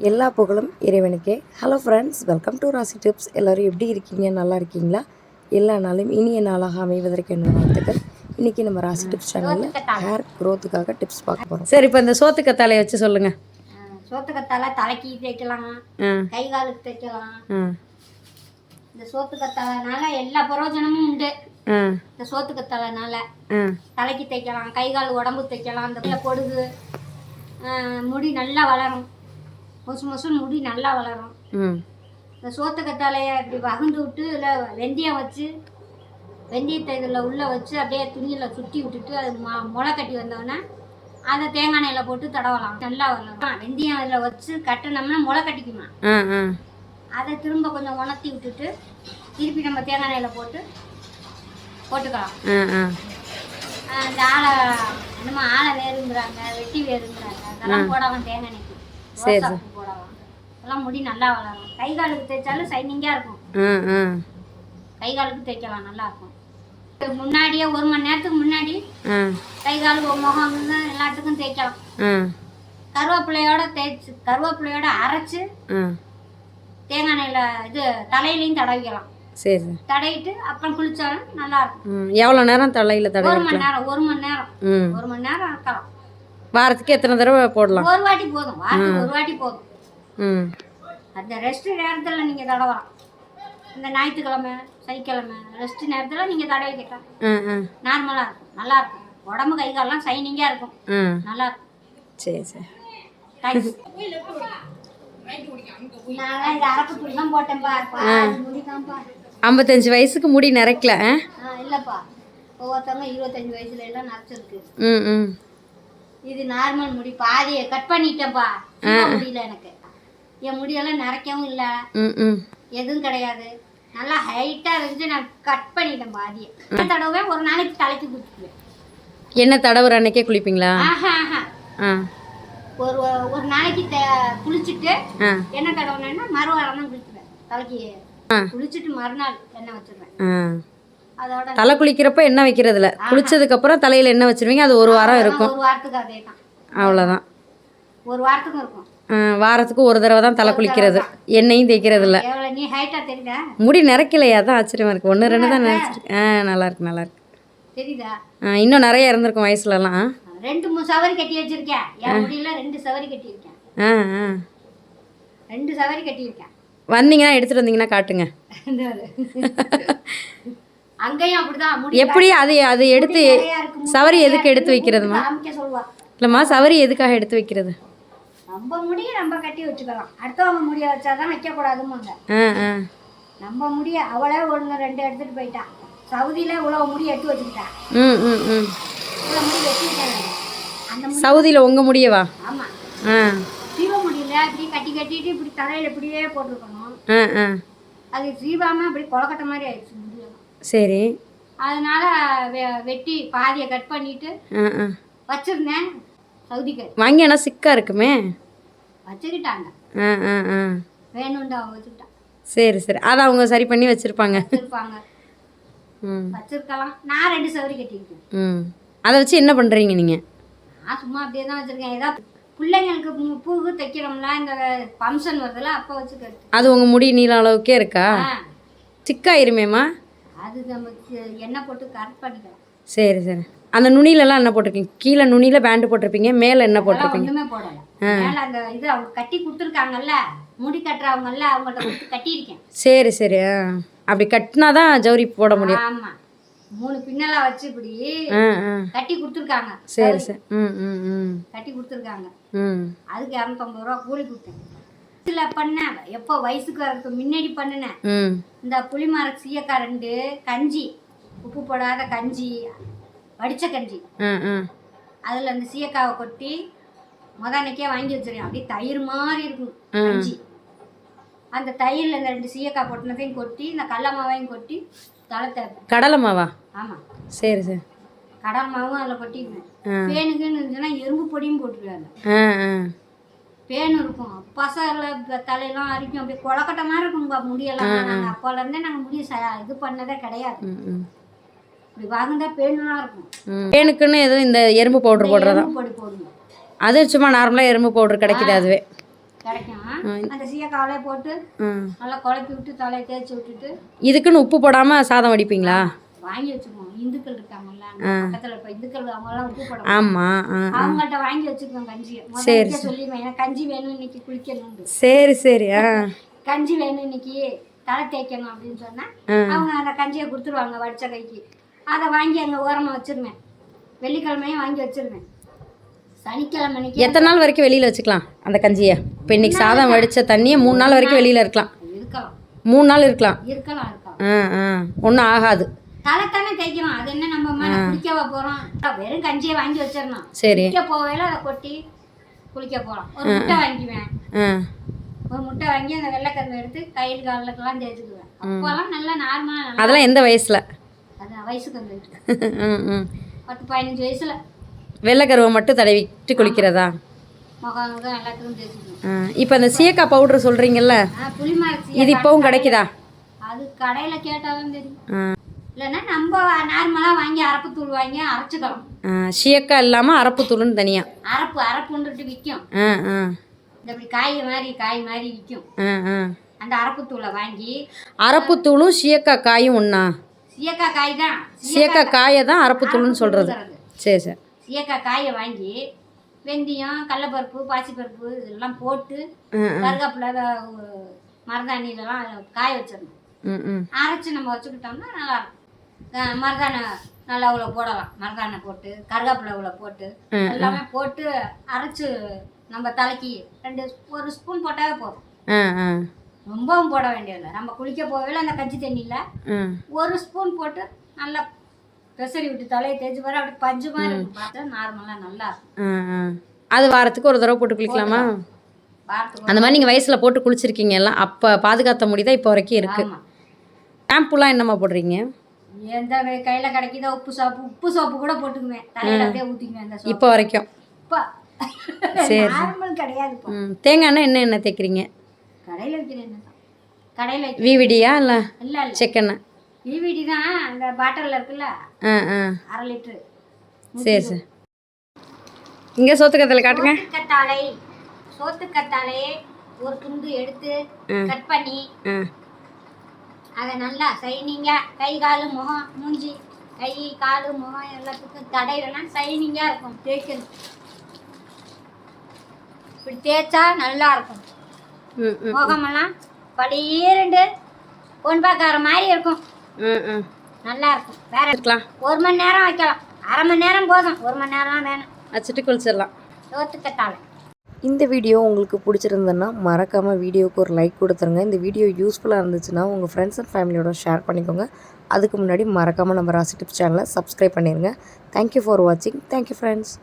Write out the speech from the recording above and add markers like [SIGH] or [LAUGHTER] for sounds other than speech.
எல்லா புகழும் இறைவனுக்கே. Hello friends welcome to Rasi tips எல்லோரும் எப்படி இருக்கீங்க? நல்லா இருக்கீங்களா? எல்லா நாளும் இனிய நாளாக அமைவதற்கு என்ன வாழ்த்துக்கள். இன்றைக்கி நம்ம ராசி டிப்ஸ் சேனலில் ஹேர் க்ரோத்துக்காக டிப்ஸ் பார்க்க போகிறோம் சரி இப்போ இந்த சோத்து கத்தாழையை வச்சு சொல்லுங்க. சோத்துக்கத்தால தலைக்கு தைக்கலாம் ஆ. கை காலுக்கு தைக்கலாம் ஆ. இந்த சோத்துக்கத்தாலனால எல்லா பிரயோஜனமும் உண்டு. இந்த சோத்துக்கத்தாலனால தலைக்கு தைக்கலாம் கை கால் உடம்பு தைக்கலாம் அந்த பிள்ளை பொடுகு முடி நல்லா வளரும். மொசு மொசுன்னு முடி நல்லா வளரும். ம். இந்த சோத்துக்கத்தாலையை இப்படி வகுந்து விட்டு இதில் வெந்தயம் வச்சு வெந்தயத்தை இதில் உள்ளே வச்சு அப்படியே துணியில் சுற்றி விட்டுட்டு அது மொ முளை கட்டி வந்தோடனே அதை தேங்காய் எண்ணெயில் போட்டு தடவலாம். நல்லா வளரும். வெந்தயம் அதில் வச்சு கட்டினோம்னா முளை கட்டிக்குமா? அதை திரும்ப கொஞ்சம் உணர்த்தி விட்டுட்டு திருப்பி நம்ம தேங்காய் எண்ணெயில் போட்டு போட்டுக்கலாம். இந்த ஆளை என்னமோ ஆளை வேறுங்கிறாங்க வெட்டி வேறுங்கிறாங்க. அதெல்லாம் போடலாம் தேங்காய் எண்ணெய்க்கு. அதெல்லாம் முடி நல்லா வளரும் கை காலுக்கு தேய்ச்சாலும் சைனிங்காக இருக்கும். கை காலுக்கு தேய்க்கலாம் நல்லா இருக்கும். முன்னாடியே ஒரு மணி நேரத்துக்கு முன்னாடி கை கால் முகம் எல்லாத்துக்கும் தேய்க்கலாம். கருவேப்பிலையோட தேய்ச்சி கருவேப்பிலையோட அரைச்சு தேங்காய் எண்ணெயில் இது தலையிலையும் தடவிக்கலாம். சரி. தடவிட்டு அப்புறம் குளிச்சாலும் நல்லா இருக்கும். எவ்வளோ நேரம் தலையில் தடவை ஒரு மணி நேரம் ஒரு மணி நேரம். ஒரு மணி நேரம் இருக்கலாம் வாரத்துக்கு எத்தனை தடவை போடலாம்? ஒரு வாட்டி போதும். வாரத்துக்கு ஒரு வாட்டி போதும். அந்த ரெஸ்ட் நேரத்தில் நீங்கள் தடவலாம் இந்த ஞாயிற்றுக்கிழமை சனிக்கிழமை ரெஸ்ட் நேரத்தில் நீங்கள் தடவிக்கலாம் ஆ ஆ நார்மலாக இருக்கும். நல்லா இருக்கும். உடம்பு கை காலெல்லாம் சைனிங்காக இருக்கும். நல்லா இருக்கும். சரி சரி. [LAUGHS] ஐம்பத்தஞ்சு வயசுக்கு முடி நிறைக்கல இல்லைப்பா. ஒவ்வொருத்தவங்க இருபத்தஞ்சு வயசுல எல்லாம் நரைச்சிருக்கு. ம் ம். இது நார்மல் முடி. பாதியை கட் பண்ணிட்டேன்ப்பா முடியல எனக்கு. என் முடியெல்லாம் நரைக்கவும் இல்லை. எதுவும் கிடையாது. நல்லா ஹைட்டாக இருந்துச்சு. நான் கட் பண்ணிட்டேன் பாதியை. தடவை ஒரு நாளைக்கு தலைக்கு குத்துக்குவேன். என்ன தடவுற அன்னைக்கே குளிப்பீங்களா? ஆஹா ஒரு ஒரு நாளைக்கு குளிச்சுட்டு என்ன தடவைனா மறுவாரம் தான் குளிச்சுவேன் தலைக்கு. குளிச்சுட்டு மறுநாள் எண்ணெய் வச்சிருவேன். அதோட தலை குளிக்கிறப்ப எண்ணெய் வைக்கிறதுல குளிச்சதுக்கு அப்புறம் தலையில் எண்ணெய் வச்சிருவீங்க. அது ஒரு வாரம் இருக்கும். ஒரு வாரத்துக்கு அதே தான் அவ்வளோதான் ஒரு வாரத்துக்கும் இருக்கும். வாரத்துக்கு ஒரு தடவை தான் தலை குளிக்கிறது. எண்ணெயும் தேய்க்கிறது இல்ல முடி நிறைக்கலையா? தான் ஆச்சரியமா இருக்கு. ஒன்று ரெண்டு தான் நினைச்சிருக்கு ஆ நல்லா இருக்கு நல்லா இருக்கு. தெரியுதா? ஆ, இன்னும் நிறைய இருந்திருக்கும் வயசுலலாம். ரெண்டு மூணு சவரி கட்டி வச்சிருக்கேன். என் முடியல ரெண்டு சவரி கட்டியிருக்கேன். ஆ ஆ. ரெண்டு சவரி கட்டியிருக்கேன். வந்தீங்கன்னா எடுத்துட்டு வந்தீங்கன்னா காட்டுங்க. அங்கேயும் அப்படிதான். [LAUGHS] எப்படி அது அது எடுத்து. சவரி எதுக்கு எடுத்து வைக்கிறதுமா? இல்லைம்மா சவரி எதுக்காக எடுத்து வைக்கிறது? நம்ம முடிய நம்ம கட்டி வச்சுக்கலாம். அடுத்தவங்க முடிய வச்சாதான் வைக்க கூடாதுமாங்க ஆ ஆ. நம்ம முடிய அவளே ஒன்று ரெண்டு எடுத்துட்டு போயிட்டான் சவுதியில இவ்வளோ முடி எடுத்து வச்சுக்கிட்டான் ம் ம் ம். இவ்வளோ முடி வச்சுக்கிட்டேன் அந்த முடி சவுதியில் உங்கள் முடியவா? ஆமா. ஆ. சீவ முடியல இப்படி கட்டி கட்டிட்டு இப்படி தலையில இப்படியே போட்டிருக்கணும். ஆ ஆ. அது சீவாம இப்படி கொலக்கட்டை மாதிரி ஆயிடுச்சு முடியலாம் சரி. அதனால வெ- வெட்டி பாதியை கட் பண்ணிட்டு ஆ ஆ. வச்சிருந்தேன் சவுதிக்கு. வாங்கி ஆனால் சிக்கா இருக்குமே? வச்சுக்கிட்டாங்க. ஆ ஆ ஆ. வேணும்னு அவங்க வச்சுக்கிட்டான் சரி சரி. அதை அவங்க சரி பண்ணி வச்சுருப்பாங்க. வச்சிருப்பாங்க. ம். வச்சிருக்கலாம். நான் ரெண்டு சவரி கட்டியிருக்கேன். ம். அதை வச்சு என்ன பண்ணுறீங்க நீங்கள் நான் சும்மா அப்படியே தான் வச்சிருக்கேன். ஏதாவது பிள்ளைங்களுக்கு பூ- பூவு தைக்கிறோம்ல இந்த ஃபங்க்ஷன் வருதுல அப்போ வச்சு கட்டு அது உங்கள் முடி நீள அளவுக்கே இருக்கா? சிக்காயிருமேம்மா அது நம்ம எண்ணெய் போட்டு கரெக்ட் பண்ணிக்கலாம். சரி சரி. அந்த நுனியிலலாம் என்ன போட்டிருக்கீங்க கீழே நுனியில் பேண்டு போட்டிருப்பீங்க மேலே என்ன போட்டிருப்பீங்க? அந்த இது அவங்க கட்டி கொடுத்துருக்காங்கல்ல முடி கட்டுறவங்கல்ல அவங்கள்ட்ட கொடுத்து கட்டியிருக்கேன். சரி சரி. அப்படி கட்டினா தான் ஜவுரி போட முடியும். மூணு பின்னலா வச்சு இப்படி கட்டி கொடுத்துருக்காங்க. சரி சரி. ம் ம் ம். கட்டி கொடுத்துருக்காங்க. ம். அதுக்கு இரநூத்தம்பது ரூபா கூலி கொடுத்தேன். இதில் பண்ணேன். எப்போ வயசுக்கு வரதுக்கு முன்னாடி பண்ணினேன். இந்த புளிமர சீயக்காய் ரெண்டு கஞ்சி. உப்பு போடாத கஞ்சி. வடித்த கஞ்சி. அதில் அந்த சீயக்காவை கொட்டி முத அன்னைக்கே வாங்கி வச்சிருக்கேன். அப்படியே தயிர் மாதிரி இருக்கும் கஞ்சி. அந்த தயிரில் இந்த ரெண்டு சீயக்காய் பொட்டினதையும் கொட்டி இந்த கடல மாவையும் கொட்டி தலை கடலை மாவா? ஆமாம் சரி சரி. கடல் மாவும் அதில் கொட்டிக்குவேன். பேனுக்குன்னு இருந்துச்சுன்னா எறும்பு பொடியும் போட்டுருவேன் பேன் இருக்கும். பசங்களை தலையெல்லாம் அரிக்கும். அப்படியே கொலக்கட்டை மாதிரி இருக்குங்க முடியெல்லாம் நாங்கள் அப்போலேருந்தே நாங்கள் முடிய இது பண்ணதே கிடையாது. இப்படி வாங்கினா பேனுலாம் இருக்கும். பேனுக்குன்னு எதுவும் இந்த எறும்பு பவுடர் போடுறதா? அது சும்மா நார்மலாக எறும்பு பவுடர் கிடைக்குது அதுவே? கிடைக்கும். போட்டு நல்லா குழப்பி விட்டு தலையை தேய்ச்சி விட்டுட்டு இதுக்குன்னு உப்பு போடாமல் சாதம் வடிப்பீங்களா? வாங்கி வச்சுக்குவோம் இந்துக்கள் இருக்காங்கல்ல பக்கத்துல இப்ப இந்துக்கள் அவங்கெல்லாம் உப்பு போட ஆமாம் ஆ அவங்கள்ட்ட வாங்கி வச்சுக்குவேன் கஞ்சியை. முதல்ல சொல்லிடுவேன். எனக்கு கஞ்சி வேணும் இன்னைக்கு குளிக்கணும் சரி சரி கஞ்சி வேணும் இன்னைக்கு தலை தேய்க்கணும் அப்படின்னு சொன்னா அவங்க அந்த கஞ்சியை கொடுத்துருவாங்க வடிச்ச கைக்கு. அதை வாங்கி அங்க ஓரமா வச்சிருவேன் வெள்ளிக்கிழமையும் வாங்கி வச்சிருவேன் சனிக்கிழமை எத்தனை நாள் வரைக்கும் வெளியில் வச்சுக்கலாம் அந்த கஞ்சியை? இப்போ இன்னைக்கு சாதம் வடித்த தண்ணியை மூணு நாள் வரைக்கும் வெளியில் இருக்கலாம். இருக்கலாம். மூணு நாள் இருக்கலாம். இருக்கலாம் இருக்கலாம். ஆ ஆ. ஒன்றும் ஆகாது. தலை தானே தேய்க்கணும். அது என்ன நம்ம மன குளிக்கவா போறோம். வெறும் கஞ்சியை வாங்கி வச்சிடணும். சரி. குளிக்க போகையில அதை கொட்டி குளிக்க போகலாம் ஒரு முட்டை வாங்கிக்குவேன் ஆ. ஒரு முட்டை வாங்கி அந்த வெள்ளைக்கருவை எடுத்து கையில் காலுக்கெல்லாம் தேய்ச்சிக்குவேன். அப்போல்லாம் நல்லா நார்மலாக அதெல்லாம் எந்த வயசில்? [LAUGHS] பத்து பதினஞ்சு வயசுல. வெள்ளைக்கருவை மட்டும் தடவிட்டு குளிக்கிறதா? இப்போ அந்த சீயக்காய் பவுடர் சொல்கிறீங்கல்ல இது இப்போவும் கிடைக்குதா? அது கடையில கேட்டாலும் தெரியும். இல்லைன்னா நம்ம நார்மலா வாங்கி அரப்புத்தூள் வாங்கி அரைச்சிக்கலாம் ஆ சீயக்காய் இல்லாமல் அரப்பு தூளுன்னு தனியாக அரப்பு அரப்புன்றுட்டு விற்கும் இந்த இப்படி காய் மாதிரி காய் மாதிரி விற்கும் அந்த அரப்புத்தூளை வாங்கி அரப்பு தூளும் சீயக்காய் காயும் ஒன்றா சீயக்காய் காய் தான் சீயக்காய் காயை தான் அரப்பு தூளுன்னு சொல்கிறது சரி சரி. சீயக்காய் காயை வாங்கி வெந்தயம் கடலப்பருப்பு பாசிப்பருப்பு இதெல்லாம் போட்டு கருகாப்பில் மருதாணி இதெல்லாம் காய வச்சிடணும். அரைச்சி நம்ம வச்சுக்கிட்டோம்னா நல்லா இருக்கும் மருதாணை நல்லா உள்ள போடலாம். மருதாணை போட்டு கருகாப்பிலை உள்ள போட்டு எல்லாமே போட்டு அரைச்சு நம்ம தலைக்கு ரெண்டு ஒரு ஸ்பூன் போட்டாவே போதும். ரொம்பவும் போட வேண்டியதில்லை. நம்ம குளிக்க போகல அந்த கஞ்சி தண்ணியில் ஒரு ஸ்பூன் போட்டு நல்லா பெசரி விட்டு தலையை தேய்ச்சி வர அப்படி பஞ்சு மாதிரி பார்த்தா நார்மலாக நல்லா இருக்கும். அது வாரத்துக்கு ஒரு தடவை போட்டு குளிக்கலாமா? அந்த மாதிரி நீங்கள் வயசில் போட்டு குளிச்சிருக்கீங்க எல்லாம் அப்போ பாதுகாத்த முடி தான் இப்போ வரைக்கும் இருக்குது ஷாம்புலாம் என்னம்மா போடுறீங்க? எந்த கையில கிடைக்குதோ உப்பு சோப்பு உப்பு சோப்பு கூட போட்டுக்குவேன். தலையில அப்படியே ஊற்றிக்குவேன் இப்போ வரைக்கும். இப்போ சரி. நார்மல் கிடையாது தேங்காய் எண்ணெய் என்ன தேய்க்கிறீங்க? கடையில் விற்கிற எண்ணெய் தான். கடையில் விவிடியா இல்லை? இல்லை இல்லை. செக்கெண்ணெய் விவிடி தான் அந்த பாட்டிலில் இருக்குல்ல? ஆ ஆ. அரை லிட்ரு சரி சரி. இங்கே சோத்துக்கத்தில் காட்டுங்க. சோத்துக்கத்தாழை சோத்துக்கத்தாழையே ஒரு துண்டு எடுத்து கட் பண்ணி அதை நல்லா சைனிங்காக கை கால் முகம் மூஞ்சி கை கால் முகம் எல்லாத்துக்கும் தடையிலனா சைனிங்காக இருக்கும். தேய்க்கணும். இப்படி தேய்ச்சா நல்லா இருக்கும். முகமெல்லாம் பளீரெண்டு பொன்பாக்கார மாதிரி இருக்கும் ம் ம். நல்லா இருக்கும் வேற இருக்கலாம் ஒரு மணி நேரம் வைக்கலாம். அரை மணி நேரம் போதும். ஒரு மணி நேரம்லாம் வேணும். வச்சுட்டு குளிச்சிடலாம். சோத்துக்கத்தாழை இந்த வீடியோ உங்களுக்கு பிடிச்சிருந்ததுன்னா மறக்காமல் வீடியோவுக்கு ஒரு லைக் கொடுத்துருங்க. இந்த வீடியோ யூஸ்ஃபுல்லாக இருந்துச்சுன்னா உங்கள் ஃப்ரெண்ட்ஸ் அண்ட் ஃபேமிலியோட ஷேர் பண்ணிக்கோங்க. அதுக்கு முன்னாடி மறக்காமல் நம்ம ராசி டிப்ஸ் சேனலை சப்ஸ்கிரைப் பண்ணிடுங்க தேங்க்யூ ஃபார் வாட்சிங் தேங்க்யூ ஃப்ரெண்ட்ஸ்